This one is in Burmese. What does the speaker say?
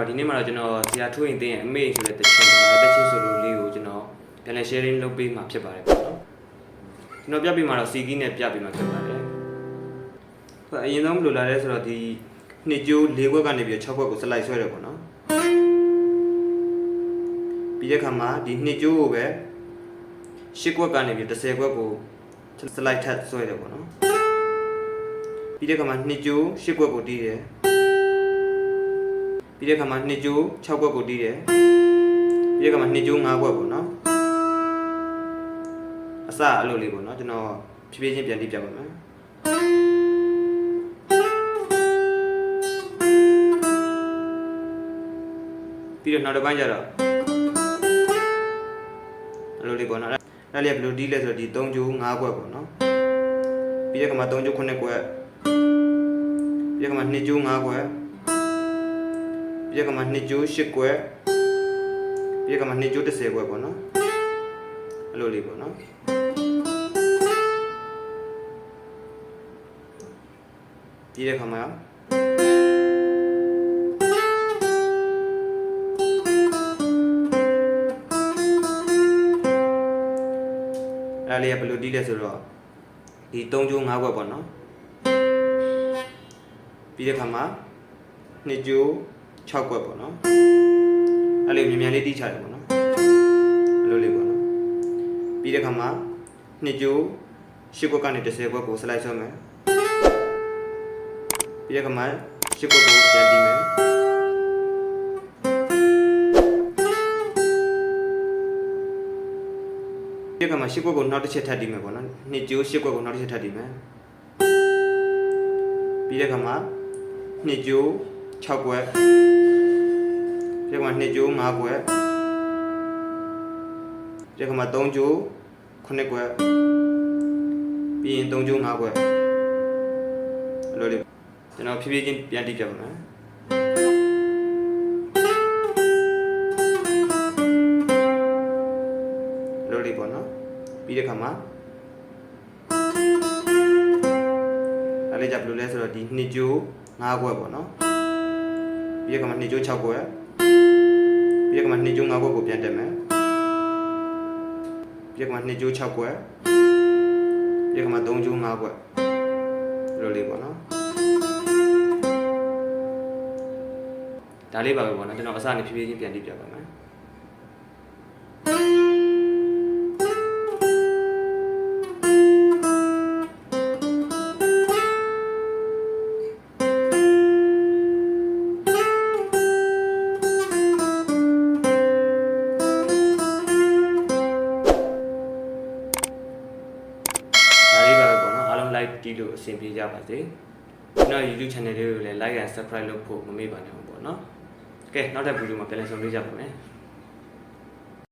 လာပါဒီနေ့မှာတော့ကျွန်တော်ဇာထွေးရင်တင်းရဲ့အမေဆိုတဲ့တချင်းပေါ့နော်တချင်းဆိုလို့လေးကိုကျွန်တော်ပြန်လဲ sharing လုပ်ပေးမှာဖြစ်ပါတယ်ပေါ့နော်ကျွန်တော်ပြပေးမှာတော့ CG နဲ့ပြပေးမှာဖြစ်ပါတယ်ဟိုအရင်ဆုံးဘယ်လိုလာလဲဆိုတော့ဒီနှစ်ကျိုး၄ဘွက်ကနေပြီး6ဘွက်ကိုစလိုက်ဆွဲတယ်ပေါ့နော်ပြီးတဲ့ခါမှာဒီနှစ်ကျိုးကိုပဲ10ဘွက်ကနေပြီး10ဘွက်ကိုစလိုက်ထပ်ဆွဲတယ်ပေါ့နော်ပြီးတဲ့ခါမှာနှစ်ကျိုး10ဘွက်ကိုတီးတယ် ပြီးတဲ့ခါမှာနှစ်ကျိုး6ဘွက်ကိုတီးတယ်ပြီးတဲ့ခါမှာနှစ်ကျိုး5ဘွက်ပေါ့နော်အစအဲ့လိုလေးပေါ့နော်ကျွန်တော်ဖြည်းဖြည်းချင်းပြန်တီးပြပါမယ်ပြီးတော့နောက်တစ်ပိုင်းကျတော့အဲ့လိုလေးပေါ့နော်အဲ့လေးကဘယ်လိုတီးလဲဆိုတော့ဒီ3ကျိုး5ဘွက်ပေါ့နော်ပြီးတဲ့ခါမှာ3ကျိုး9ဘွက်ပြီးတဲ့ခါမှာ2ကျိုး5ဘွက် ပြီးတဲ့ခါမှာ2ကျိုး10ဘွက်ပြီးတဲ့ခါမှာ2ကျိုး10ဘွက်ပေါ့နော်အဲ့လိုလေးပေါ့နော်ပြီးတဲ့ခါမှာအဲ့ဒါလေးကဘယ်လိုတီးလဲဆိုတော့ဒီ3ကျိုး5ဘွက်ပေါ့နော်ပြီးတဲ့ခါမှာ2ကျိုး 6ဘွက်ပေါ့နော်အဲ့လေးမြန်မြန်လေးတီးချတယ်ပေါ့နော်အဲ့လိုလေးပေါ့နော်ပြီးတဲ့ခါမှာ2ကျိုး10ဘွက်ကနေ10ဘွက်ကိုစလိုက်ဆွဲမယ်ပြီးတဲ့ခါမှာ10ဘွက်ကိုပြန်တီးမယ်ဒီကမှာရှစ်ကွက်ကိုနောက်တစ်ချက်ထပ်တီးမယ်ပေါ့နော်နှစ်ကျိုးရှစ်ကွက်ကိုနောက်တစ်ချက်ထပ်တီးမယ်ပြီးတဲ့ခါမှာနှစ်ကျိုး 6ကွက်ပြီးတဲ့ခါမှာနှစ်ကျိုး5ကွက်ပြီးတဲ့ခါမှာ3ကျိုး9ကွက်ပြီးရင်3ကျိုး5ကွက်အဲ့လိုလေးကျွန်တော်ဖြည်းဖြည်းချင်းပြန်တီးပြပါမယ်လိုလေးပေါ့နော်ပြီးတဲ့ခါမှာအဲ့လေးကြဘယ်လိုလဲဆိုတော့ဒီနှစ်ကျိုး5ခွက်ပေါ့နော် ပြီးတဲ့ခါမှာနှစ်ကျိုး6ခွက်ပြီးတဲ့ခါမှာနှစ်ကျိုး5ခွက်ကိုပြန်တက်မယ်ပြီးတဲ့ခါမှာနှစ်ကျိုး6ခွက်ပြီးတဲ့ခါမှာ3ကျိုး5ခွက်လိုလေးပေါ့နော်ဒါလေးပါပဲပေါ့နော်ကျွန်တော်အစနေဖြည်းဖြည်းချင်းပြန်တီးပြပါမယ် like တီးလို့အဆင်ပြေကြပါစေကျွန်တော် YouTube channel လေးကိုလည်း like and subscribe လုပ်ဖို့မမေ့ပါနဲ့ပေါ့နော်ကဲနောက်တဲ့ဗီဒီယိုမှာပြန်လည်ဆုံတွေ့ကြပါမယ်